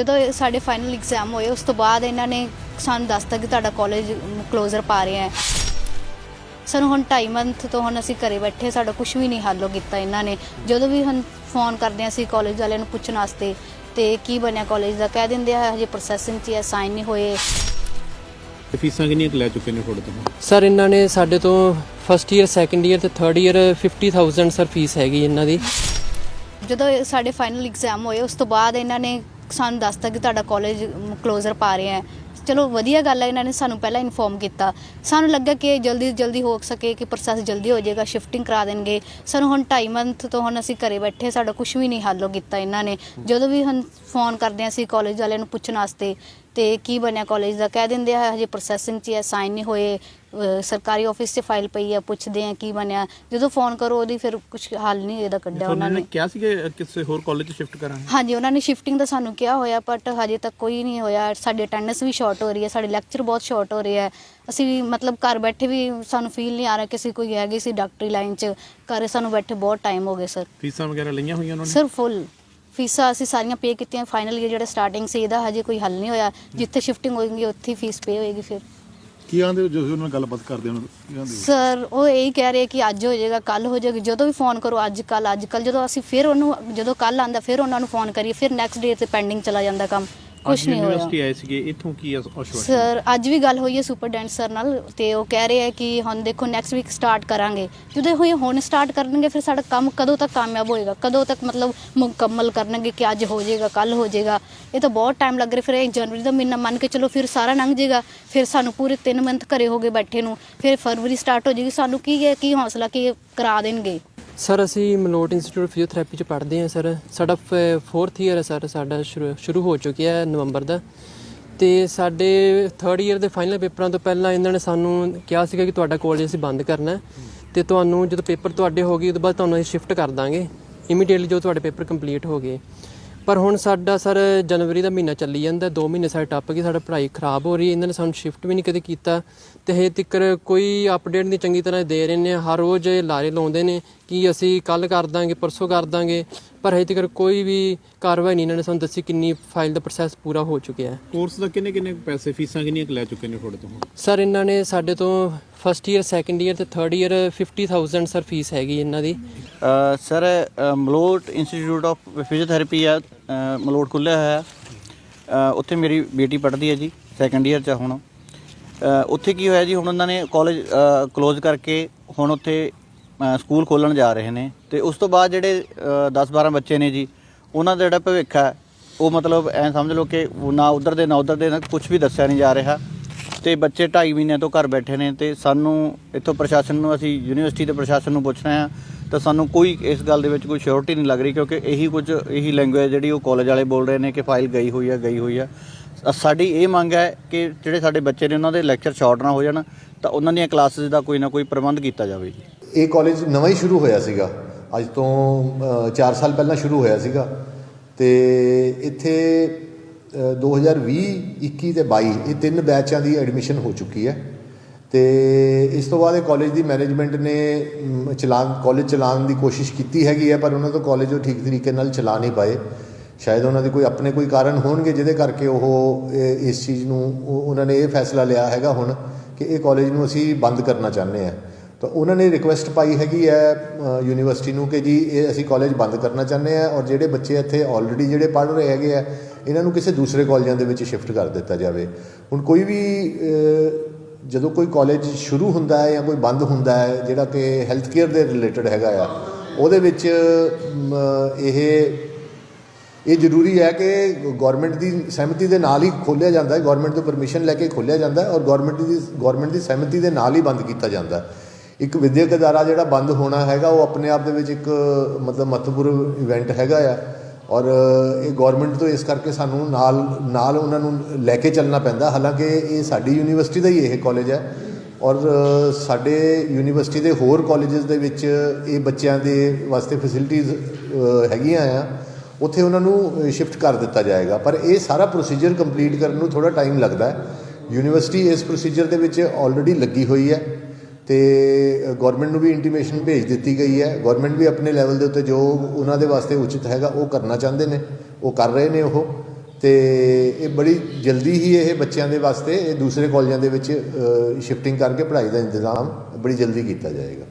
ਜਦੋਂ ਸਾਡੇ final exam ਹੋਏ ਉਸ ਤੋਂ ਬਾਅਦ ਇਹਨਾਂ ਨੇ ਸਾਨੂੰ ਦੱਸਤਾ ਕਿ ਤੁਹਾਡਾ ਕਾਲਜ ਕਲੋਜ਼ਰ ਪਾ ਰਹੇ ਹੈ। ਸਾਨੂੰ ਹੁਣ 2.5 ਮੰਥ ਤੋਂ ਹੁਣ ਅਸੀਂ ਘਰੇ ਬੈਠੇ ਸਾਡਾ ਕੁਝ ਵੀ ਨਹੀਂ ਹੱਲ ਕੀਤਾ ਇਹਨਾਂ ਨੇ। ਜਦੋਂ ਵੀ ਹੁਣ ਫੋਨ ਕਰਦੇ ਅਸੀਂ ਕਾਲਜ ਵਾਲਿਆਂ ਨੂੰ ਪੁੱਛਣ ਵਾਸਤੇ ਤੇ ਕੀ ਬਣਿਆ ਕਾਲਜ ਦਾ? ਕਹਿ ਦਿੰਦੇ ਆ ਹਜੇ ਪ੍ਰੋਸੈਸਿੰਗ 'ਚ ਹੈ ਸਾਈਨ ਨਹੀਂ ਹੋਏ। ਤੇ ਫੀਸਾਂ ਕਿੰਨੀਆਂ ਕੁ ਲੈ ਚੁੱਕੇ ਨੇ ਤੁਹਾਡੇ ਤੋਂ? ਸਰ ਇਹਨਾਂ ਨੇ ਸਾਡੇ ਤੋਂ ਫਸਟ ਈਅਰ ਸੈਕੰਡ ਈਅਰ ਤੇ ਥਰਡ ਈਅਰ 50000 ਸਰ ਫੀਸ ਹੈਗੀ ਇਹਨਾਂ ਦੀ। ਜਦੋਂ ਸਾਡੇ ਫਾਈਨਲ ਐਗਜ਼ਾਮ ਹੋਏ ਉਸ ਤੋਂ ਬਾਅਦ ਇਹਨਾਂ ਨੇ ਸਾਨੂੰ ਦੱਸਤਾ ਕਿ ਤੁਹਾਡਾ ਕਾਲਜ ਕਲੋਜ਼ਰ ਪਾ ਰਹੇ ਹੈ। ਚਲੋ ਵਧੀਆ ਗੱਲ ਹੈ, ਇਹਨਾਂ ਨੇ ਸਾਨੂੰ ਪਹਿਲਾਂ ਇਨਫੋਰਮ ਕੀਤਾ। ਸਾਨੂੰ ਲੱਗਾ ਕਿ ਇਹ ਜਲਦੀ ਜਲਦੀ ਹੋ ਸਕੇ, ਕਿ ਪ੍ਰੋਸੈਸ ਜਲਦੀ ਹੋ ਜਾਏਗਾ ਸ਼ਿਫਟਿੰਗ ਕਰਾ ਦੇਣਗੇ। ਸਾਨੂੰ ਹੁਣ 2.5 ਮੰਥ ਤੋਂ ਹੁਣ ਅਸੀਂ ਘਰੇ ਬੈਠੇ ਸਾਡਾ ਕੁਝ ਵੀ ਨਹੀਂ ਹੱਲ ਕੀਤਾ ਇਹਨਾਂ ਨੇ। ਜਦੋਂ ਵੀ ਹੁਣ ਫੋਨ ਕਰਦੇ ਹਾਂ ਅਸੀਂ ਕਾਲਜ ਵਾਲਿਆਂ ਨੂੰ ਪੁੱਛਣ ਵਾਸਤੇ ਤੇ ਕੀ ਬਣਿਆ ਕਾਲਜ ਦਾ? ਕਹਿ ਦਿੰਦੇ ਆ ਹਜੇ ਪ੍ਰੋਸੈਸਿੰਗ 'ਚ ਹੈ ਸਾਈਨ ਨਹੀਂ ਹੋਏ ਅਹ ਸਰਕਾਰੀ ਆਫਿਸ 'ਚ ਫਾਈਲ ਪਈ ਹੈ ਪੁੱਛਦੇ ਆ ਕੀ ਬਣਿਆ। ਜਦੋਂ ਫੋਨ ਕਰੋ ਉਹਦੀ ਫਿਰ ਕੁਝ ਹੱਲ ਨਹੀਂ ਇਹਦਾ ਕੱਢਿਆ ਉਹਨਾਂ ਨੇ ਕਿਹਾ ਸੀ ਕਿ ਕਿਸੇ ਹੋਰ ਕਾਲਜ 'ਚ ਸ਼ਿਫਟ ਕਰਾਂਗੇ? ਹਾਂਜੀ ਉਹਨਾਂ ਨੇ ਸ਼ਿਫਟਿੰਗ ਦਾ ਸਾਨੂੰ ਕਿਹਾ ਹੋਇਆ ਬਟ ਹਜੇ ਤੱਕ ਕੋਈ ਨਹੀਂ ਹੋਇਆ। ਸਾਡੀ ਅਟੈਂਡੈਂਸ ਵੀ ਸ਼ਾਰਟ ਹੋ ਰਹੀ ਹੈ ਸਾਡੇ ਲੈਕਚਰ ਬਹੁਤ ਸ਼ਾਰਟ ਹੋ ਰਹੇ ਹੈ। ਅਸੀਂ ਵੀ ਮਤਲਬ ਘਰ ਬੈਠੇ ਵੀ ਸਾਨੂੰ ਫੀਲ ਨਹੀਂ ਆ ਰਿਹਾ ਕਿ ਅਸੀਂ ਕੋਈ ਹੈਗੇ ਸੀ ਡਾਕਟਰੀ ਲਾਈਨ 'ਚ। ਘਰੇ ਸਾਨੂੰ ਬੈਠੇ ਬਹੁਤ ਟਾਈਮ ਹੋ ਗਏ ਸਰ ਫੀਸਾਂ ਵਗੈਰਾ ਲਈਆਂ ਹੋਈਆਂ ਉਹਨਾਂ ਨੇ? ਸਰ ਫੁੱਲ ਫੀਸਾਂ ਅਸੀਂ ਸਾਰੀਆਂ ਪੇ ਕੀਤੀਆਂ। ਫਾਈਨਲ ਈਅਰ ਜਿਹੜਾ ਸਟਾਰਟਿੰਗ ਸੀ ਇਹਦਾ ਹਜੇ ਕੋਈ ਹੱਲ ਨਹੀਂ ਹੋਇਆ। ਜਿੱਥੇ ਸ਼ਿਫਟਿੰਗ ਹੋਏਗੀ ਉੱਥੇ ਫੀਸ ਪੇ ਹੋਏਗੀ ਫਿਰ। ਕੀ ਆਂਦੇ ਜੋ ਉਹਨਾਂ ਨਾਲ ਗੱਲਬਾਤ ਕਰਦੇ ਉਹਨਾਂ ਕੀ ਆਂਦੇ ਸਰ ਉਹ ਇਹੀ ਕਹਿ ਰਹੇ ਕਿ ਅੱਜ ਹੋ ਜਾਏਗਾ ਕੱਲ ਹੋ ਜਾਏਗਾ। ਜਦੋਂ ਵੀ ਫੋਨ ਕਰੋ ਅੱਜ ਕੱਲ ਅੱਜ ਕੱਲ ਜਦੋਂ ਅਸੀਂ ਫਿਰ ਉਹਨੂੰ ਜਦੋਂ ਕੱਲ ਆਂਦਾ ਫਿਰ ਉਹਨਾਂ ਨੂੰ ਫੋਨ ਕਰੀਏ। ਫਿਰ ਨੈਕਸਟ ਡੇ ਤੇ ਪੈਂਡਿੰਗ ਚਲਾ ਜਾਂਦਾ ਕੰਮ। ਕੁਝ ਅੱਜ ਨਹੀਂ ਹੋਇਆ। ਯੂਨੀਵਰਸਿਟੀ ਆਏ ਸੀਗੇ ਇੱਥੋਂ ਕੀ ਅਸ਼ਵਾਸਨ? ਸਰ ਅੱਜ ਵੀ ਗੱਲ ਹੋਈ ਹੈ ਸੁਪਰਡੈਂਟ ਸਰ ਨਾਲ ਤੇ ਉਹ ਕਹਿ ਰਹੇ ਆ ਕਿ ਹੁਣ ਦੇਖੋ ਨੈਕਸਟ ਵੀਕ ਸਟਾਰਟ ਕਰਾਂਗੇ। ਜਦੋਂ ਹੋਈ ਹੁਣ ਸਟਾਰਟ ਕਰਨਗੇ ਫਿਰ ਸਾਡਾ ਕੰਮ ਕਦੋਂ ਤੱਕ ਕਾਮਯਾਬ ਹੋਏਗਾ? ਕਦੋਂ ਤੱਕ ਮਤਲਬ ਮੁਕੰਮਲ ਕਰਨਗੇ ਕਿ ਅੱਜ ਹੋ ਜਾਏਗਾ ਕੱਲ ਹੋ ਜਾਏਗਾ? ਇਹ ਤਾਂ ਬਹੁਤ ਟਾਈਮ ਲੱਗ ਰਿਹਾ ਫਿਰ ਇਹ ਜਨਵਰੀ ਦਾ ਮਹੀਨਾ ਮੰਨ ਕੇ ਚਲੋ ਫਿਰ ਸਾਰਾ ਲੰਘ ਜਾਏਗਾ। ਫਿਰ ਸਾਨੂੰ ਪੂਰੇ 3 ਮੰਥ ਘਰੇ ਹੋ ਗਏ ਬੈਠੇ ਨੂੰ ਫਿਰ ਫਰਵਰੀ ਸਟਾਰਟ ਹੋ ਜਾਏਗੀ। ਸਾਨੂੰ ਕੀ ਹੈ ਕੀ ਹੌਸਲਾ ਕਿ ਕਰਾ ਦੇਣਗੇ? ਸਰ ਅਸੀਂ ਮਲੋਟ ਇੰਸਟੀਚਿਊਟ ਫਿਜ਼ੀਓਥੈਰੇਪੀ ਚ ਪੜ੍ਹਦੇ ਹਾਂ ਸਰ ਸਾਡਾ 4th ਈਅਰ ਹੈ ਸਰ ਸਾਡਾ ਸ਼ੁਰੂ ਸ਼ੁਰੂ ਹੋ ਚੁੱਕਿਆ ਹੈ ਨਵੰਬਰ ਦਾ। ਤੇ ਸਾਡੇ 3rd ਈਅਰ ਦੇ ਫਾਈਨਲ ਪੇਪਰਾਂ ਤੋਂ ਪਹਿਲਾਂ ਇਹਨਾਂ ਨੇ ਸਾਨੂੰ ਕਿਹਾ ਸੀਗਾ ਕਿ ਤੁਹਾਡਾ ਕਾਲਜ ਅਸੀਂ ਬੰਦ ਕਰਨਾ ਹੈ। ਤੇ ਤੁਹਾਨੂੰ ਜਦੋਂ ਪੇਪਰ ਤੁਹਾਡੇ ਹੋ ਗਏ, ਉਹਦੇ ਬਾਅਦ ਤੁਹਾਨੂੰ ਅਸੀਂ ਸ਼ਿਫਟ ਕਰ ਦਾਂਗੇ। ਇਮੀਡੀਏਟਲੀ ਜਦੋਂ ਤੁਹਾਡੇ ਪੇਪਰ ਕੰਪਲੀਟ ਹੋ ਗਏ। ਪਰ ਹੁਣ ਸਾਡਾ ਸਰ ਜਨਵਰੀ ਦਾ ਮਹੀਨਾ ਚੱਲੀ ਜਾਂਦਾ 2 ਮਹੀਨੇ ਸਾਡੇ ਟੱਪ ਗਏ ਸਾਡਾ ਪੜ੍ਹਾਈ ਖਰਾਬ ਹੋ ਰਹੀ ਹੈ ਇਹਨਾਂ ਨੇ ਸਾਨੂੰ ਸ਼ਿਫਟ ਵੀ ਨਹੀਂ ਕਦੇ ਕੀਤਾ ਤੇ ਹਜੇ ਤੱਕ ਕੋਈ ਅਪਡੇਟ ਨਹੀਂ ਚੰਗੀ ਤਰ੍ਹਾਂ ਦੇ ਰਹੇ ਨੇ ਹਰ ਰੋਜ਼ ਇਹ ਲਾਰੇ ਲਾਉਂਦੇ ਨੇ ਕਿ ਅਸੀਂ ਕੱਲ ਕਰ ਦਾਂਗੇ ਪਰਸੋਂ ਕਰ ਦਾਂਗੇ ਪਰ ਹਜੇ ਤੱਕ ਕੋਈ ਵੀ ਕਾਰਵਾਈ ਨਹੀਂ ਇਹਨਾਂ ਨੇ ਸਾਨੂੰ ਦੱਸੀ ਕਿੰਨੀ ਫਾਈਲ ਦਾ ਪ੍ਰੋਸੈਸ ਪੂਰਾ ਹੋ ਚੁੱਕਿਆ ਹੈ। ਕੋਰਸ ਦਾ ਕਿੰਨੇ ਕਿੰਨੇ ਪੈਸੇ ਫੀਸਾਂ ਕਿੰਨੀਆਂ ਲੈ ਚੁੱਕੇ ਨੇ ਤੁਹਾਡੇ ਤੋਂ ਸਰ ਇਹਨਾਂ ਨੇ ਸਾਡੇ ਤੋਂ ਫਸਟ ਈਅਰ ਸੈਕੰਡ ਈਅਰ ਤੇ ਥਰਡ ਈਅਰ 50000 ਸਰ ਫੀਸ ਹੈਗੀ ਇਹਨਾਂ ਦੀ। Sir Malout institute of physiotherapy ਆ ਮਲੋਟ ਖੁੱਲ੍ਹਿਆ ਹੋਇਆ। ਹੈ। ਉੱਥੇ ਮੇਰੀ ਬੇਟੀ ਪੜ੍ਹਦੀ ਹੈ ਜੀ ਸੈਕੰਡ ਈਅਰ ਚ ਹੁਣ। ਉੱਥੇ ਕੀ ਹੋਇਆ ਜੀ, ਹੁਣ ਉਹਨਾਂ ਨੇ ਕਾਲਜ ਕਲੋਜ਼ ਕਰਕੇ ਹੁਣ ਉੱਥੇ ਸਕੂਲ ਖੋਲਣ ਜਾ ਰਹੇ ਨੇ। ਤੇ ਉਸ ਤੋਂ ਬਾਅਦ ਜਿਹੜੇ 10-12 ਬੱਚੇ ਨੇ ਜੀ, ਉਹਨਾਂ ਦਾ ਜਿਹੜਾ ਭਵਿੱਖ ਹੈ, ਉਹ ਮਤਲਬ ਐ ਸਮਝ ਲਓ ਕਿ ਨਾ ਉਧਰ ਦੇ, ਨਾ ਉਧਰ ਦੇ, ਨਾ ਕੁਝ ਵੀ ਦੱਸਿਆ ਨਹੀਂ ਜਾ ਰਿਹਾ। ਤੇ ਬੱਚੇ 2.5 ਮਹੀਨਿਆਂ ਤੋਂ ਘਰ ਬੈਠੇ ਨੇ ਤੇ ਸਾਨੂੰ ਇੱਥੋਂ ਪ੍ਰਸ਼ਾਸਨ ਨੂੰ, ਅਸੀਂ ਯੂਨੀਵਰਸਿਟੀ ਦੇ ਪ੍ਰਸ਼ਾਸਨ ਨੂੰ ਪੁੱਛ ਰਹੇ ਹਾਂ ਤਾਂ ਸਾਨੂੰ ਕੋਈ ਇਸ ਗੱਲ ਦੇ ਵਿੱਚ ਕੋਈ ਸ਼ੋਰਟੀ ਨਹੀਂ ਲੱਗ ਰਹੀ ਕਿਉਂਕਿ ਇਹੀ ਕੁਝ ਇਹੀ ਲੈਂਗੁਏਜ ਜਿਹੜੀ ਉਹ ਕਾਲਜ ਵਾਲੇ ਬੋਲ ਰਹੇ ਨੇ ਕਿ ਫਾਈਲ ਗਈ ਹੋਈ ਹੈ ਗਈ ਹੋਈ ਆ। ਸਾਡੀ ਇਹ ਮੰਗ ਹੈ ਕਿ ਜਿਹੜੇ ਸਾਡੇ ਬੱਚੇ ਨੇ ਉਹਨਾਂ ਦੇ ਲੈਕਚਰ ਸ਼ਾਰਟ ਨਾ ਹੋ ਜਾਣ ਤਾਂ ਉਹਨਾਂ ਦੀਆਂ ਕਲਾਸਿਸ ਦਾ ਕੋਈ ਨਾ ਕੋਈ ਪ੍ਰਬੰਧ ਕੀਤਾ ਜਾਵੇ ਜੀ। ਇਹ ਕਾਲਜ ਨਵਾਂ ਹੀ ਸ਼ੁਰੂ ਹੋਇਆ ਸੀਗਾ। ਅੱਜ ਤੋਂ 4 ਸਾਲ ਪਹਿਲਾਂ ਸ਼ੁਰੂ ਹੋਇਆ ਸੀਗਾ। ਤੇ ਇੱਥੇ ਅ, 2020 21 ਤੇ 22 ਇਹ ਤਿੰਨ ਬੈਚਾਂ ਦੀ ਐਡਮਿਸ਼ਨ ਹੋ ਚੁੱਕੀ ਹੈ। ਤੇ ਇਸ ਤੋਂ ਬਾਅਦ ਇਹ ਕਾਲਜ ਦੀ ਮੈਨੇਜਮੈਂਟ ਨੇ ਮ, ਚਲਾਨ ਕਾਲਜ ਚਲਾਉਣ ਦੀ ਕੋਸ਼ਿਸ਼ ਕੀਤੀ ਹੈਗੀ ਹੈ ਪਰ ਉਹਨਾਂ ਤੋਂ ਕਾਲਜ ਉਹ ਠੀਕ ਤਰੀਕੇ ਨਾਲ ਚਲਾ ਨਹੀਂ ਪਾਏ। ਸ਼ਾਇਦ ਉਹਨਾਂ ਦੇ ਕੋਈ ਆਪਣੇ ਕੋਈ ਕਾਰਨ ਹੋਣਗੇ ਜਿਹਦੇ ਕਰਕੇ ਉਹ ਇਹ- ਇਸ ਚੀਜ਼ ਨੂੰ ਉਹ- ਉਹਨਾਂ ਨੇ ਇਹ ਫੈਸਲਾ ਲਿਆ ਹੈਗਾ ਹੁਣ ਕਿ ਇਹ ਕਾਲਜ ਨੂੰ ਅਸੀਂ ਬੰਦ ਕਰਨਾ ਚਾਹੁੰਦੇ ਹਾਂ। ਤਾਂ ਉਹਨਾਂ ਨੇ ਰਿਕੁਐਸਟ ਪਾਈ ਹੈਗੀ ਹੈ ਯੂਨੀਵਰਸਿਟੀ ਨੂੰ ਕਿ ਜੀ ਇਹ ਅਸੀਂ ਕਾਲਜ ਬੰਦ ਕਰਨਾ ਚਾਹੁੰਦੇ ਹਾਂ ਔਰ ਜਿਹੜੇ ਬੱਚੇ ਇੱਥੇ ਆਲਰੇਡੀ ਜਿਹੜੇ ਪੜ੍ਹ ਰਹੇ ਹੈਗੇ ਆ ਇਹਨਾਂ ਨੂੰ ਕਿਸੇ ਦੂਸਰੇ ਕਾਲਜਾਂ ਦੇ ਵਿੱਚ ਸ਼ਿਫਟ ਕਰ ਦਿੱਤਾ ਜਾਵੇ। ਹੁਣ ਕੋਈ ਵੀ ਜਦੋਂ ਕੋਈ ਕਾਲਜ ਸ਼ੁਰੂ ਹੁੰਦਾ ਹੈ ਜਾਂ ਕੋਈ ਬੰਦ ਹੁੰਦਾ ਹੈ, ਜਿਹੜਾ ਕਿ ਹੈਲਥ ਕੇਅਰ ਦੇ ਰਿਲੇਟਡ ਹੈਗਾ ਆ, ਉਹਦੇ ਵਿੱਚ ਇਹ ਇਹ ਜ਼ਰੂਰੀ ਹੈ ਕਿ ਗਵਰਨਮੈਂਟ ਦੀ ਸਹਿਮਤੀ ਦੇ ਨਾਲ ਹੀ ਖੋਲ੍ਹਿਆ ਜਾਂਦਾ ਹੈ ਗਵਰਨਮੈਂਟ ਤੋਂ ਪਰਮਿਸ਼ਨ ਲੈ ਕੇ ਖੋਲ੍ਹਿਆ ਜਾਂਦਾ ਹੈ ਔਰ ਗਵਰਨਮੈਂਟ ਦੀ ਗਵਰਨਮੈਂਟ ਦੀ ਸਹਿਮਤੀ ਦੇ ਨਾਲ ਹੀ ਬੰਦ ਕੀਤਾ ਜਾਂਦਾ ਹੈ। ਇੱਕ ਵਿਦਿਅਕ ਅਦਾਰਾ ਜਿਹੜਾ ਬੰਦ ਹੋਣਾ ਹੈਗਾ, ਉਹ ਆਪਣੇ ਆਪ ਦੇ ਵਿੱਚ ਇੱਕ, ਮਤਲਬ ਮਹੱਤਵਪੂਰਨ ਇਵੈਂਟ ਹੈਗਾ ਆ। ਔਰ ਇਹ ਗਵਰਨਮੈਂਟ ਤੋਂ ਇਸ ਕਰਕੇ ਸਾਨੂੰ ਨਾਲ ਨਾਲ ਉਹਨਾਂ ਨੂੰ ਲੈ ਕੇ ਚੱਲਣਾ ਪੈਂਦਾ। ਹਾਲਾਂਕਿ ਇਹ ਸਾਡੀ ਯੂਨੀਵਰਸਿਟੀ ਦਾ ਹੀ ਇਹ ਕਾਲਜ ਹੈ। ਔਰ ਸਾਡੇ ਯੂਨੀਵਰਸਿਟੀ ਦੇ ਹੋਰ ਕਾਲਜਸ ਦੇ ਵਿੱਚ ਇਹ ਬੱਚਿਆਂ ਦੇ ਵਾਸਤੇ ਫੈਸਿਲਿਟੀਆਂ ਹੈਗੀਆਂ ਆ। ਉੱਥੇ ਉਹਨਾਂ ਨੂੰ ਸ਼ਿਫਟ ਕਰ ਦਿੱਤਾ ਜਾਏਗਾ। ਪਰ ਇਹ ਸਾਰਾ ਪ੍ਰੋਸੀਜਰ ਕੰਪਲੀਟ ਕਰਨ ਨੂੰ ਥੋੜਾ ਟਾਈਮ ਲੱਗਦਾ ਹੈ। ਯੂਨੀਵਰਸਿਟੀ ਇਸ ਪ੍ਰੋਸੀਜਰ ਦੇ ਵਿੱਚ ਆਲਰੇਡੀ ਲੱਗੀ ਹੋਈ ਹੈ। ਤੇ ਗਵਰਨਮੈਂਟ ਨੂੰ ਵੀ ਇੰਟੀਮੇਸ਼ਨ ਭੇਜ ਦਿੱਤੀ ਗਈ ਹੈ। ਗਵਰਨਮੈਂਟ ਵੀ ਆਪਣੇ ਲੈਵਲ ਦੇ ਉੱਤੇ ਜੋ ਉਹਨਾਂ ਦੇ ਵਾਸਤੇ ਉਚਿਤ ਹੈਗਾ, ਉਹ ਕਰਨਾ ਚਾਹੁੰਦੇ ਨੇ। ਉਹ ਕਰ ਰਹੇ ਨੇ ਉਹ। ਤੇ ਇਹ ਬੜੀ ਜਲਦੀ ਹੀ ਇਹ ਬੱਚਿਆਂ ਦੇ ਵਾਸਤੇ ਇਹ ਦੂਸਰੇ ਕਾਲਜਾਂ ਦੇ ਵਿੱਚ ਸ਼ਿਫਟਿੰਗ ਕਰਕੇ ਪੜ੍ਹਾਈ ਦਾ ਇੰਤਜ਼ਾਮ ਬੜੀ ਜਲਦੀ ਕੀਤਾ ਜਾਏਗਾ।